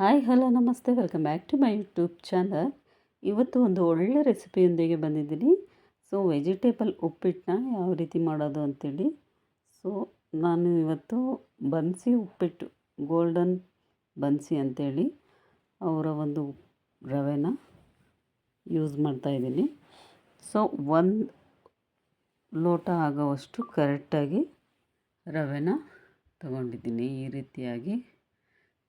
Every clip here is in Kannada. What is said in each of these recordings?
ಹಾಯ್, ಹಲೋ, ನಮಸ್ತೆ. Welcome back to my YouTube channel ಇವತ್ತು ಒಂದು ಒಳ್ಳೆ ರೆಸಿಪಿಯೊಂದಿಗೆ ಬಂದಿದ್ದೀನಿ. ಸೊ ವೆಜಿಟೇಬಲ್ ಉಪ್ಪಿಟ್ಟನ್ನ ಯಾವ ರೀತಿ ಮಾಡೋದು ಅಂತೇಳಿ. ಸೊ ನಾನು ಇವತ್ತು ಬನ್ಸಿ ಉಪ್ಪಿಟ್ಟು ಗೋಲ್ಡನ್ ಬನ್ಸಿ ಅಂತೇಳಿ ಅವರ ಒಂದು ರವೆನ ಯೂಸ್ ಮಾಡ್ತಾಯಿದ್ದೀನಿ ಸೊ ಒಂದು ಲೋಟ ಆಗೋವಷ್ಟು ಕರೆಕ್ಟಾಗಿ ರವೆನ ತಗೊಂಡಿದ್ದೀನಿ. ಈ ರೀತಿಯಾಗಿ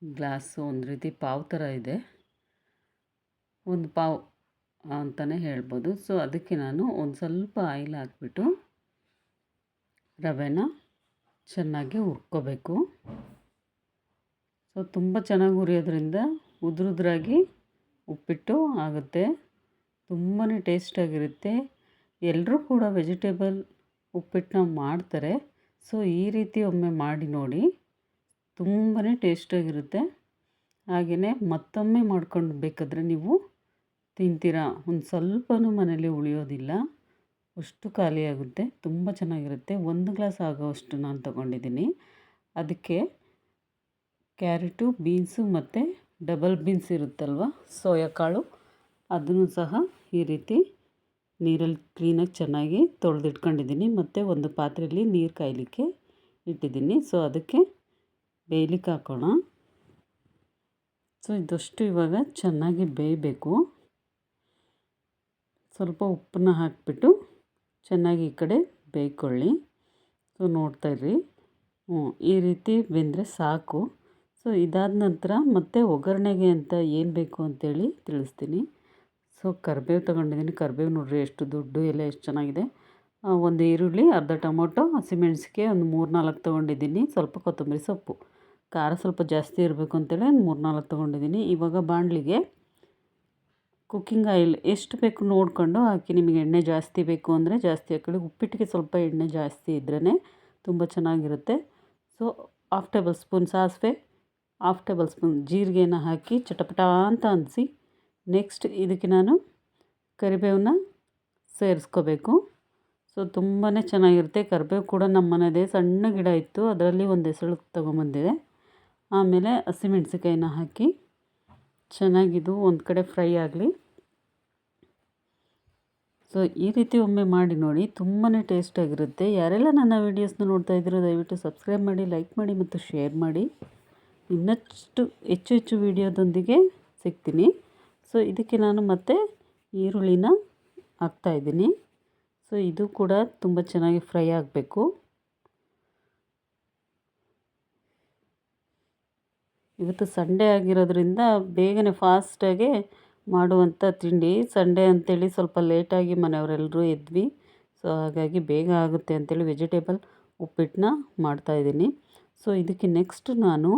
ಗ್ಲಾಸು ಒಂದು ರೀತಿ ಪಾವ್ ಥರ ಇದೆ. ಒಂದು ಪಾವ್ ಅಂತಲೇ ಹೇಳ್ಬೋದು. ಸೊ, ಅದಕ್ಕೆ ನಾನು ಒಂದು ಸ್ವಲ್ಪ ಆಯಿಲ್ ಹಾಕ್ಬಿಟ್ಟು ರವೆನ ಚೆನ್ನಾಗಿ ಹುರ್ಕೋಬೇಕು. ಸೊ, ತುಂಬ ಚೆನ್ನಾಗಿ ಹುರಿಯೋದ್ರಿಂದ ಉದುರುದ್ರಾಗಿ ಉಪ್ಪಿಟ್ಟು ಆಗುತ್ತೆ. ತುಂಬಾ ಟೇಸ್ಟಾಗಿರುತ್ತೆ. ಎಲ್ಲರೂ ಕೂಡ ವೆಜಿಟೇಬಲ್ ಉಪ್ಪಿಟ್ಟನ್ನ ಮಾಡ್ತಾರೆ. ಸೊ, ಈ ರೀತಿ ಒಮ್ಮೆ ಮಾಡಿ ನೋಡಿ. ತುಂಬಾ ಟೇಸ್ಟಾಗಿರುತ್ತೆ. ಹಾಗೆಯೇ ಮತ್ತೊಮ್ಮೆ ಮಾಡ್ಕೊಂಡು ಬೇಕಾದರೆ ನೀವು ತಿಂತೀರಾ. ಒಂದು ಸ್ವಲ್ಪನೂ ಮನೇಲಿ ಉಳಿಯೋದಿಲ್ಲ. ಅಷ್ಟು ಖಾಲಿಯಾಗುತ್ತೆ ತುಂಬ ಚೆನ್ನಾಗಿರುತ್ತೆ. ಒಂದು ಗ್ಲಾಸ್ ಆಗೋವಷ್ಟು ನಾನು ತಗೊಂಡಿದ್ದೀನಿ. ಅದಕ್ಕೆ ಕ್ಯಾರೆಟು, ಬೀನ್ಸು ಮತ್ತು ಡಬಲ್ ಬೀನ್ಸ್ ಇರುತ್ತಲ್ವ? ಸೋಯಾ ಕಾಳು. ಅದನ್ನು ಸಹ ಈ ರೀತಿ ನೀರಲ್ಲಿ ಕ್ಲೀನಾಗಿ ಚೆನ್ನಾಗಿ ತೊಳೆದಿಟ್ಕೊಂಡಿದ್ದೀನಿ. ಮತ್ತು ಒಂದು ಪಾತ್ರೆಯಲ್ಲಿ ನೀರು ಕಾಯಲಿಕ್ಕೆ ಇಟ್ಟಿದ್ದೀನಿ. ಸೊ, ಅದಕ್ಕೆ ಬೇಯಲಿಕ್ಕೆ ಹಾಕೋಣ. ಸೊ, ಇದಷ್ಟು ಇವಾಗ ಚೆನ್ನಾಗಿ ಬೇಯಬೇಕು. ಸ್ವಲ್ಪ ಉಪ್ಪನ್ನ ಹಾಕಿಬಿಟ್ಟು ಚೆನ್ನಾಗಿ ಈ ಕಡೆ ಬೇಯ್ಕೊಳ್ಳಿ. ಸೊ ನೋಡ್ತಾಯಿರ್ರಿ ಹ್ಞೂ, ಈ ರೀತಿ ಬೆಂದರೆ ಸಾಕು. ಸೊ, ಇದಾದ ನಂತರ ಮತ್ತೆ ಒಗ್ಗರಣೆಗೆ ಅಂತ ಏನು ಬೇಕು ಅಂತೇಳಿ ತಿಳಿಸ್ತೀನಿ. ಸೊ, ಕರಿಬೇವು ತೊಗೊಂಡಿದ್ದೀನಿ. ಕರಿಬೇವು ನೋಡಿರಿ, ಎಷ್ಟು ದುಡ್ಡು ಎಲ್ಲ ಎಷ್ಟು ಚೆನ್ನಾಗಿದೆ. ಒಂದು ಈರುಳ್ಳಿ, ಅರ್ಧ ಟೊಮೊಟೊ ಹಸಿಮೆಣ್ಸಿಗೆ ಒಂದು ಮೂರು ನಾಲ್ಕು ತೊಗೊಂಡಿದ್ದೀನಿ. ಸ್ವಲ್ಪ ಕೊತ್ತಂಬರಿ ಸೊಪ್ಪು. ಖಾರ ಸ್ವಲ್ಪ ಜಾಸ್ತಿ ಇರಬೇಕು ಅಂತೇಳಿ ಮೂರು ನಾಲ್ಕು ತೊಗೊಂಡಿದ್ದೀನಿ. ಇವಾಗ ಬಾಣಲಿಗೆ ಕುಕ್ಕಿಂಗ್ ಆಯಿಲ್ ಎಷ್ಟು ಬೇಕು ನೋಡಿಕೊಂಡು ಹಾಕಿ ನಿಮಗೆ ಎಣ್ಣೆ ಜಾಸ್ತಿ ಬೇಕು ಅಂದರೆ ಜಾಸ್ತಿ ಹಾಕೊಳ್ಳಿ. ಉಪ್ಪಿಟ್ಟಿಗೆ ಸ್ವಲ್ಪ ಎಣ್ಣೆ ಜಾಸ್ತಿ ಇದ್ರೇ ತುಂಬ ಚೆನ್ನಾಗಿರುತ್ತೆ. ಸೊ ಹಾಫ್ ಟೇಬಲ್ ಸ್ಪೂನ್ ಸಾಸಿವೆ ಹಾಫ್ ಟೇಬಲ್ ಸ್ಪೂನ್ ಜೀರಿಗೆನ ಹಾಕಿ ಚಟಪಟ ಅಂತ ಅನಿಸಿ ನೆಕ್ಸ್ಟ್ ಇದಕ್ಕೆ ನಾನು ಕರಿಬೇವನ್ನ ಸೇರಿಸ್ಕೋಬೇಕು. ಸೊ ತುಂಬಾ ಚೆನ್ನಾಗಿರುತ್ತೆ. ಕರಿಬೇವು ಕೂಡ ನಮ್ಮ ಮನೆಯದೇ ಸಣ್ಣ ಗಿಡ ಇತ್ತು. ಅದರಲ್ಲಿ ಒಂದು ಹೆಸಳು ತೊಗೊಂಬಂದಿದೆ. ಆಮೇಲೆ ಹಸಿಮೆಣ್ಸಿಕಾಯಿನ ಹಾಕಿ ಚೆನ್ನಾಗಿದು ಒಂದು ಕಡೆ ಫ್ರೈ ಆಗಲಿ. ಸೊ ಈ ರೀತಿ ಒಮ್ಮೆ ಮಾಡಿ ನೋಡಿ ತುಂಬಾ ಟೇಸ್ಟಾಗಿರುತ್ತೆ ಯಾರೆಲ್ಲ ನನ್ನ ವೀಡಿಯೋಸ್ನ ನೋಡ್ತಾ ಇದ್ದೀರೋ ದಯವಿಟ್ಟು ಸಬ್ಸ್ಕ್ರೈಬ್ ಮಾಡಿ ಲೈಕ್ ಮಾಡಿ ಮತ್ತು ಶೇರ್ ಮಾಡಿ. ಇನ್ನಷ್ಟು ಹೆಚ್ಚು ಹೆಚ್ಚು ವೀಡಿಯೋದೊಂದಿಗೆ ಸಿಗ್ತೀನಿ. ಸೊ ಇದಕ್ಕೆ ನಾನು ಮತ್ತೆ ಈರುಳ್ಳಿನ ಹಾಕ್ತಾಯಿದ್ದೀನಿ ಸೊ ಇದು ಕೂಡ ತುಂಬ ಚೆನ್ನಾಗಿ ಫ್ರೈ ಆಗಬೇಕು. ಇವತ್ತು ಸಂಡೇ ಆಗಿರೋದ್ರಿಂದ ಬೇಗನೆ ಫಾಸ್ಟಾಗೆ ಮಾಡುವಂಥ ತಿಂಡಿ. ಸಂಡೇ ಅಂಥೇಳಿ ಸ್ವಲ್ಪ ಲೇಟಾಗಿ ಮನೆಯವರೆಲ್ಲರೂ ಎದ್ವಿ ಸೊ ಹಾಗಾಗಿ ಬೇಗ ಆಗುತ್ತೆ ಅಂಥೇಳಿ ವೆಜಿಟೇಬಲ್ ಉಪ್ಪಿಟ್ಟನ್ನ ಮಾಡ್ತಾಯಿದ್ದೀನಿ ಸೊ ಇದಕ್ಕೆ ನೆಕ್ಸ್ಟ್ ನಾನು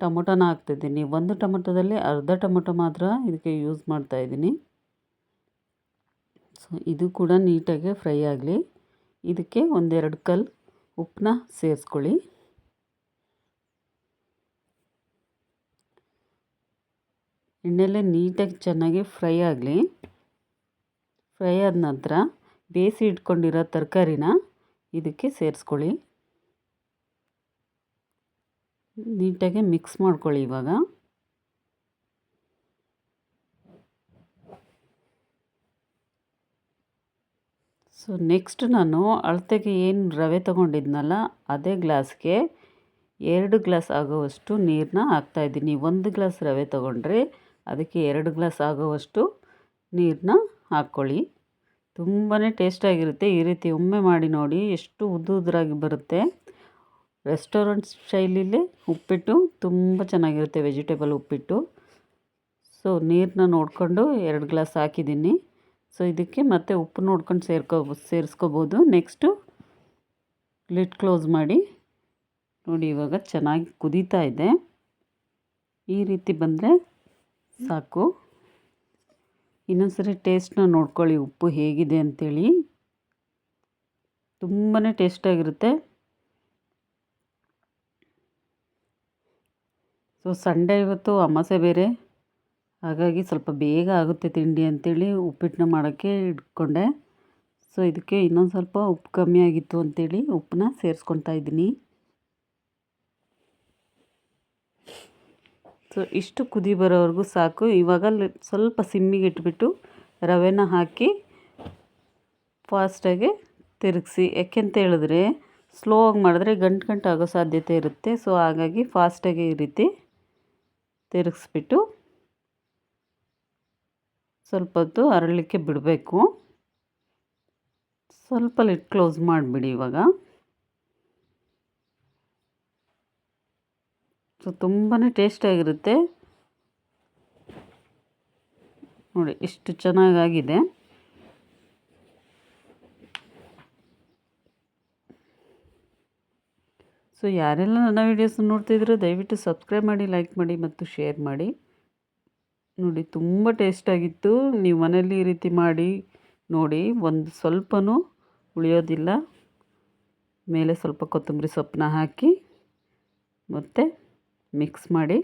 ಟೊಮೊಟೊನ ಹಾಕ್ತಿದ್ದೀನಿ. ಒಂದು ಟೊಮೊಟೊದಲ್ಲಿ ಅರ್ಧ ಟೊಮೊಟೊ ಮಾತ್ರ ಇದಕ್ಕೆ ಯೂಸ್ ಮಾಡ್ತಾಯಿದ್ದೀನಿ ಸೊ ಇದು ಕೂಡ ನೀಟಾಗಿ ಫ್ರೈ ಆಗಲಿ. ಇದಕ್ಕೆ ಒಂದೆರಡು ಕಲ್ ಉಪ್ಪನ್ನ ಸೇರಿಸ್ಕೊಳ್ಳಿ. ಎಣ್ಣೆಲೆ ನೀಟಾಗಿ ಚೆನ್ನಾಗಿ ಫ್ರೈ ಆಗಲಿ. ಫ್ರೈ ಆದ ನಂತರ ಬೇಯಿಸಿ ಇಟ್ಕೊಂಡಿರೋ ತರಕಾರಿನ ಇದಕ್ಕೆ ಸೇರಿಸ್ಕೊಳ್ಳಿ. ನೀಟಾಗಿ ಮಿಕ್ಸ್ ಮಾಡ್ಕೊಳ್ಳಿ ಇವಾಗ. ಸೊ ನೆಕ್ಸ್ಟ್ ನಾನು ಅಳತೆಗೆ ಏನು ರವೆ ತೊಗೊಂಡಿದ್ನಲ್ಲ, ಅದೇ ಗ್ಲಾಸ್ಗೆ ಎರಡು ಗ್ಲಾಸ್ ಆಗೋವಷ್ಟು ನೀರನ್ನ ಹಾಕ್ತಾಯಿದ್ದೀನಿ ಒಂದು ಗ್ಲಾಸ್ ರವೆ ತೊಗೊಂಡ್ರೆ ಅದಕ್ಕೆ ಎರಡು ಗ್ಲಾಸ್ ಆಗೋವಷ್ಟು ನೀರನ್ನ ಹಾಕ್ಕೊಳ್ಳಿ. ತುಂಬಾ ಟೇಸ್ಟಾಗಿರುತ್ತೆ. ಈ ರೀತಿ ಒಮ್ಮೆ ಮಾಡಿ ನೋಡಿ ಎಷ್ಟು ಉದ್ದುದ್ರಾಗಿ ಬರುತ್ತೆ. ರೆಸ್ಟೋರೆಂಟ್ ಶೈಲಿಲಿ ಉಪ್ಪಿಟ್ಟು ತುಂಬ ಚೆನ್ನಾಗಿರುತ್ತೆ, ವೆಜಿಟೇಬಲ್ ಉಪ್ಪಿಟ್ಟು. ಸೊ ನೀರನ್ನ ನೋಡಿಕೊಂಡು ಎರಡು ಗ್ಲಾಸ್ ಹಾಕಿದ್ದೀನಿ. ಸೊ, ಇದಕ್ಕೆ ಮತ್ತೆ ಉಪ್ಪು ನೋಡ್ಕೊಂಡು ಸೇರ್ಕೋ, ಸೇರಿಸ್ಕೋಬೋದು. ನೆಕ್ಸ್ಟು ಲಿಡ್ ಕ್ಲೋಸ್ ಮಾಡಿ. ನೋಡಿ, ಇವಾಗ ಚೆನ್ನಾಗಿ ಕುದೀತಾ ಇದೆ. ಈ ರೀತಿ ಬಂದರೆ ಸಾಕು. ಇನ್ನೊಂದು ಸರಿ ಟೇಸ್ಟ್ನ ನೋಡ್ಕೊಳ್ಳಿ, ಉಪ್ಪು ಹೇಗಿದೆ ಅಂಥೇಳಿ ತುಂಬಾ ಟೇಸ್ಟಾಗಿರುತ್ತೆ ಸೊ ಸಂಡೇ ಇವತ್ತು ಅಮಾಸೆ ಬೇರೆ. ಹಾಗಾಗಿ ಸ್ವಲ್ಪ ಬೇಗ ಆಗುತ್ತೆ ತಿಂಡಿ ಅಂಥೇಳಿ ಉಪ್ಪಿಟ್ಟನ್ನ ಮಾಡೋಕ್ಕೆ ಇಟ್ಕೊಂಡೆ. ಸೊ ಇದಕ್ಕೆ ಇನ್ನೊಂದು ಸ್ವಲ್ಪ ಉಪ್ಪು ಕಮ್ಮಿ ಆಗಿತ್ತು ಅಂಥೇಳಿ ಉಪ್ಪನ್ನ ಸೇರಿಸ್ಕೊತಾ ಇದ್ದೀನಿ. ಸೊ ಇಷ್ಟು ಕುದಿ ಬರೋವರೆಗೂ ಸಾಕು. ಇವಾಗ ಸ್ವಲ್ಪ ಸಿಮ್ಮಿಗೆ ಇಟ್ಬಿಟ್ಟು ರವೆನ ಹಾಕಿ ಫಾಸ್ಟಾಗಿ ತಿರುಗಿಸಿ. ಯಾಕೆಂತ ಹೇಳಿದ್ರೆ, ಸ್ಲೋ ಆಗಿ ಮಾಡಿದ್ರೆ ಗಂಟು ಗಂಟು ಆಗೋ ಸಾಧ್ಯತೆ ಇರುತ್ತೆ. ಸೊ, ಹಾಗಾಗಿ ಫಾಸ್ಟಾಗಿ ಈ ರೀತಿ ತಿರುಗಿಸ್ಬಿಟ್ಟು ಸ್ವಲ್ಪ ಹೊತ್ತು ಅರಳಲಿಕ್ಕೆ ಬಿಡಬೇಕು. ಸ್ವಲ್ಪ ಲಿಟ್ ಕ್ಲೋಸ್ ಮಾಡಿಬಿಡಿ ಇವಾಗ. ಸೊ ತುಂಬಾ ಟೇಸ್ಟಾಗಿರುತ್ತೆ ನೋಡಿ, ಇಷ್ಟು ಚೆನ್ನಾಗಾಗಿದೆ. ಸೊ, ಯಾರೆಲ್ಲ ನನ್ನ ವೀಡಿಯೋಸ್ ನೋಡ್ತಿದ್ರು ದಯವಿಟ್ಟು ಸಬ್ಸ್ಕ್ರೈಬ್ ಮಾಡಿ ಲೈಕ್ ಮಾಡಿ ಮತ್ತು ಶೇರ್ ಮಾಡಿ. ನೋಡಿ, ತುಂಬ ಟೇಸ್ಟಾಗಿತ್ತು ನೀವು ಮನೆಯಲ್ಲಿ ಈ ರೀತಿ ಮಾಡಿ, ನೋಡಿ, ಒಂದು ಸ್ವಲ್ಪನೂ ಉಳಿಯೋದಿಲ್ಲ. ಮೇಲೆ ಸ್ವಲ್ಪ ಕೊತ್ತಂಬರಿ ಸೊಪ್ಪನ್ನ ಹಾಕಿ, ಮತ್ತು ಮಿಕ್ಸ್ ಮಾಡಿ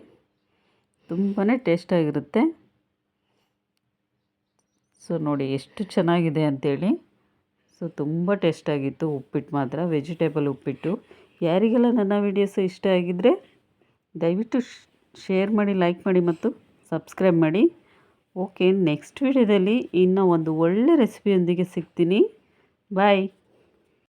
ತುಂಬಾ ಟೇಸ್ಟಾಗಿರುತ್ತೆ. ಸೊ ನೋಡಿ ಎಷ್ಟು ಚೆನ್ನಾಗಿದೆ ಅಂಥೇಳಿ ಸೊ ತುಂಬ ಟೇಸ್ಟಾಗಿತ್ತು ಉಪ್ಪಿಟ್ಟು ಮಾತ್ರ, ವೆಜಿಟೇಬಲ್ ಉಪ್ಪಿಟ್ಟು. ಯಾರಿಗೆಲ್ಲ ನನ್ನ ವೀಡಿಯೋಸ್ ಇಷ್ಟ ಆಗಿದ್ದರೆ ದಯವಿಟ್ಟು ಶೇರ್ ಮಾಡಿ, ಲೈಕ್ ಮಾಡಿ ಮತ್ತು ಸಬ್ಸ್ಕ್ರೈಬ್ ಮಾಡಿ. ಓಕೆ, ನೆಕ್ಸ್ಟ್ ವಿಡಿಯೋದಲ್ಲಿ ಇನ್ನೂ ಒಂದು ಒಳ್ಳೆ ರೆಸಿಪಿಯೊಂದಿಗೆ ಸಿಗ್ತೀನಿ. ಬಾಯ್.